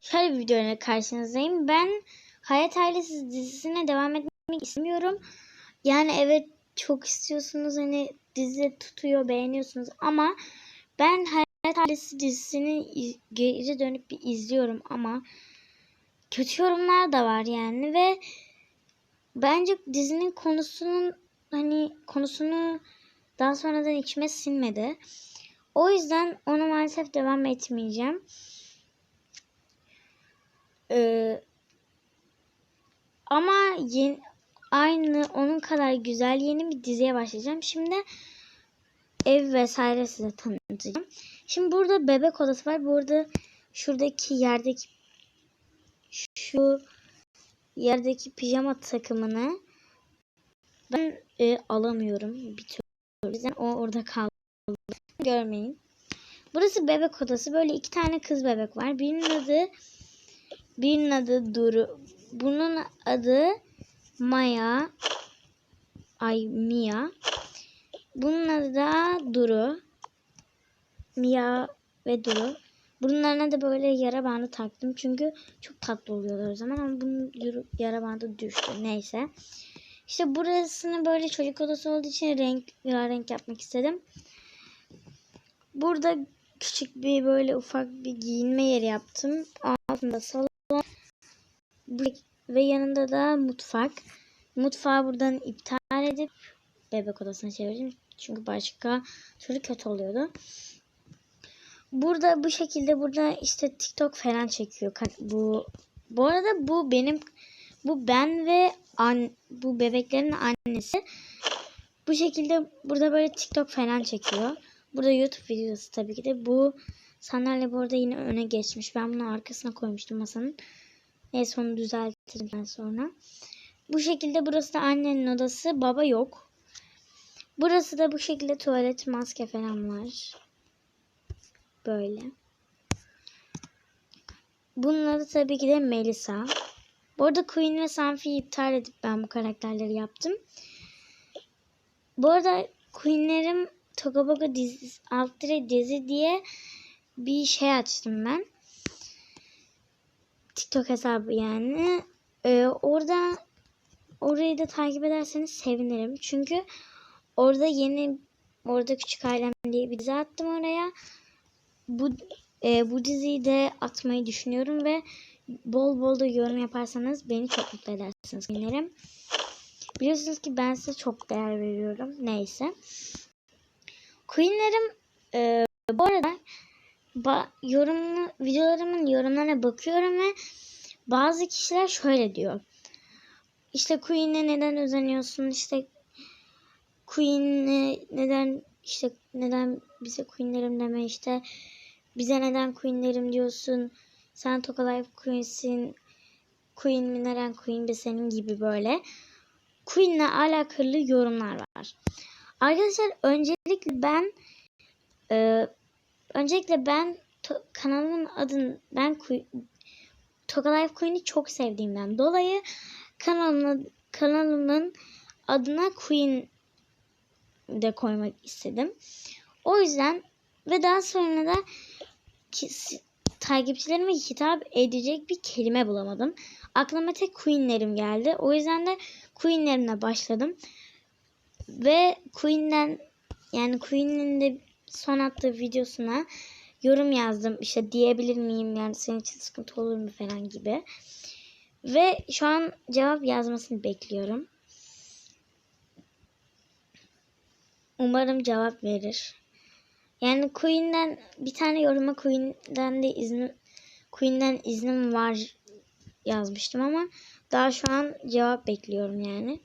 Şöyle bir videoyla karşınızdayım. Ben Hayat Ailesi dizisine devam etmek istemiyorum. Yani evet çok istiyorsunuz hani dizi tutuyor beğeniyorsunuz ama ben Hayat Ailesi dizisini iz- geri dönüp bir izliyorum ama kötü yorumlar da var yani ve bence dizinin konusunun hani konusunu daha sonradan içime sinmedi. O yüzden onu maalesef devam etmeyeceğim. Ee, ama yeni, aynı onun kadar güzel yeni bir diziye başlayacağım. Şimdi ev vesaire size tanıtacağım. Şimdi burada bebek odası var. Burada şuradaki yerdeki şu yerdeki pijama takımını ben e, alamıyorum bir türlü. O yüzden o orada kaldı. Görmeyin. Burası bebek odası. Böyle iki tane kız bebek var. Birinin adı birinin adı Duru. Bunun adı Maya. Ay Mia. Bunun adı da Duru. Mia ve Duru. Bunlarına da böyle yara bandı taktım. Çünkü çok tatlı oluyorlar o zaman. Ama bunun yara bandı düştü. Neyse. İşte burasını böyle çocuk odası olduğu için renk renk yapmak istedim. Burada küçük bir böyle ufak bir giyinme yeri yaptım. Altında salon ve yanında da mutfak. Mutfağı buradan iptal edip bebek odasına çevirdim. Çünkü başka türlü kötü oluyordu. Burada bu şekilde burada işte TikTok falan çekiyor. Bu bu arada bu benim bu ben ve an, bu bebeklerin annesi. Bu şekilde burada böyle TikTok falan çekiyor. Burada YouTube videosu tabii ki de. Bu sandalye bu arada yine öne geçmiş. Ben bunu arkasına koymuştum masanın. Neyse onu düzeltirim ben sonra. Bu şekilde burası da annenin odası. Baba yok. Burası da bu şekilde tuvalet maske falan var. Böyle. Bunun adı tabii ki de Melisa. Bu arada Queen ve Sanfi'yi iptal edip ben bu karakterleri yaptım. Bu arada Queen'lerim Tokaboka dizi, alt dizi diye bir şey açtım ben. TikTok hesabı yani. Ee, orada orayı da takip ederseniz sevinirim. Çünkü orada yeni orada Küçük Ailem diye bir dizi attım oraya. Bu e, bu diziyi de atmayı düşünüyorum ve bol bol da yorum yaparsanız beni çok mutlu edersiniz. Dinlerim. Biliyorsunuz ki ben size çok değer veriyorum. Neyse. Queen'lerim e, bu arada ba, yorumlu, videolarımın yorumlarına bakıyorum ve bazı kişiler şöyle diyor. İşte Queen'e neden özeniyorsun? İşte Queen'e neden işte neden bize Queen'lerim deme işte bize neden Queen'lerim diyorsun? Sen Toka Life Queen'sin. Queen mi neden Queen be senin gibi böyle. Queen'le alakalı yorumlar var. Arkadaşlar öncelikle ben e, öncelikle ben kanalımın adını ben Toka Life Queen'i çok sevdiğimden dolayı kanalımın kanalımın adına Queen de koymak istedim. O yüzden ve daha sonra da ki, takipçilerime hitap edecek bir kelime bulamadım. Aklıma tek Queen'lerim geldi. O yüzden de Queen'lerimle başladım. Ve Queen'den yani Queen'in de son attığı videosuna yorum yazdım. İşte diyebilir miyim yani senin için sıkıntı olur mu falan gibi. Ve şu an cevap yazmasını bekliyorum. Umarım cevap verir. Yani Queen'den bir tane yoruma Queen'den de izin Queen'den iznim var yazmıştım ama daha şu an cevap bekliyorum yani.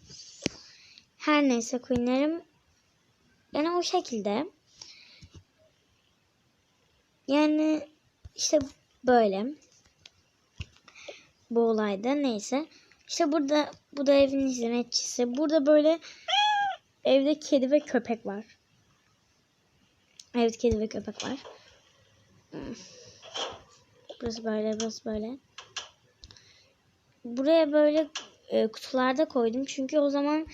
Her neyse Queen'lerim yani o şekilde. Yani işte böyle. Bu olayda neyse. İşte burada bu da evin hizmetçisi. Burada böyle evde kedi ve köpek var. Evet kedi ve köpek var. Burası böyle, burası böyle. Buraya böyle e, kutularda koydum. Çünkü o zaman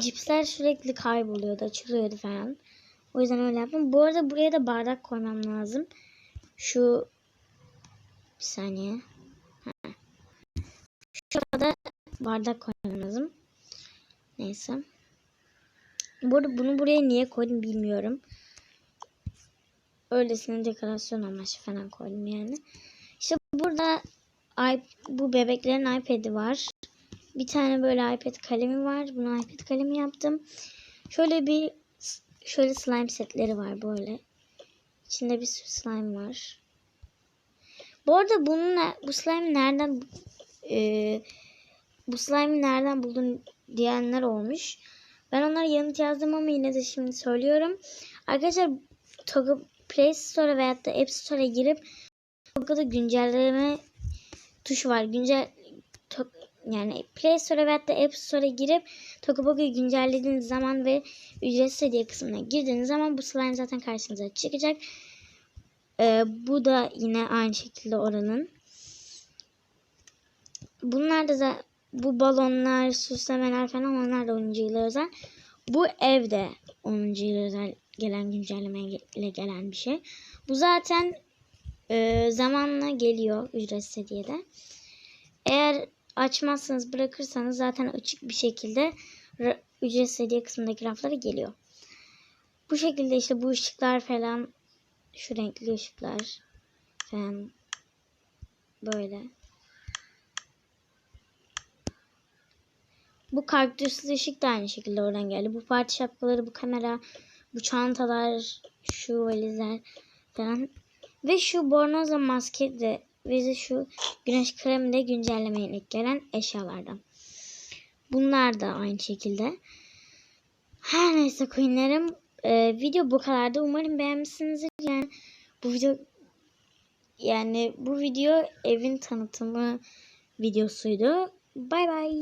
cipsler sürekli kayboluyordu, açılıyordu falan. O yüzden öyle yaptım. Bu arada buraya da bardak koymam lazım. Şu Bir saniye. Ha. Şurada bardak koymam lazım. Neyse. Bu arada bunu buraya niye koydum bilmiyorum. Öylesine dekorasyon amaçlı falan koydum yani. İşte burada bu bebeklerin iPad'i var. Bir tane böyle iPad kalemi var. Bunu iPad kalemi yaptım. Şöyle bir şöyle slime setleri var böyle. İçinde bir sürü slime var. Bu arada bunun bu slime nereden e, bu slime'ı nereden buldun diyenler olmuş. Ben onlara yanıt yazdım ama yine de şimdi söylüyorum. Arkadaşlar Togo Play Store veya da App Store'a girip Togo'da güncelleme tuşu var. Güncel yani Play Store veya da App Store'a girip Tokobogo'yu güncellediğiniz zaman ve ücretsiz hediye kısmına girdiğiniz zaman bu slime zaten karşınıza çıkacak. Ee, bu da yine aynı şekilde oranın. Bunlar da za- bu balonlar, süslemeler falan onlar da 10. yıla özel. Bu evde 10. yıla özel gelen güncellemeyle gelen bir şey. Bu zaten e, zamanla geliyor ücretsiz hediyede. Eğer açmazsanız bırakırsanız zaten açık bir şekilde ücretsiz hediye kısmındaki raflara geliyor. Bu şekilde işte bu ışıklar falan şu renkli ışıklar falan böyle. Bu kaktüslü ışık da aynı şekilde oradan geldi. Bu parti şapkaları, bu kamera, bu çantalar, şu valizler falan. Ve şu bornoza maske de ve şu güneş kremi de güncellemeye ilk gelen eşyalardan. Bunlar da aynı şekilde. Her neyse Queen'lerim e, video bu kadardı. Umarım beğenmişsinizdir. Yani bu video yani bu video evin tanıtımı videosuydu. Bay bay.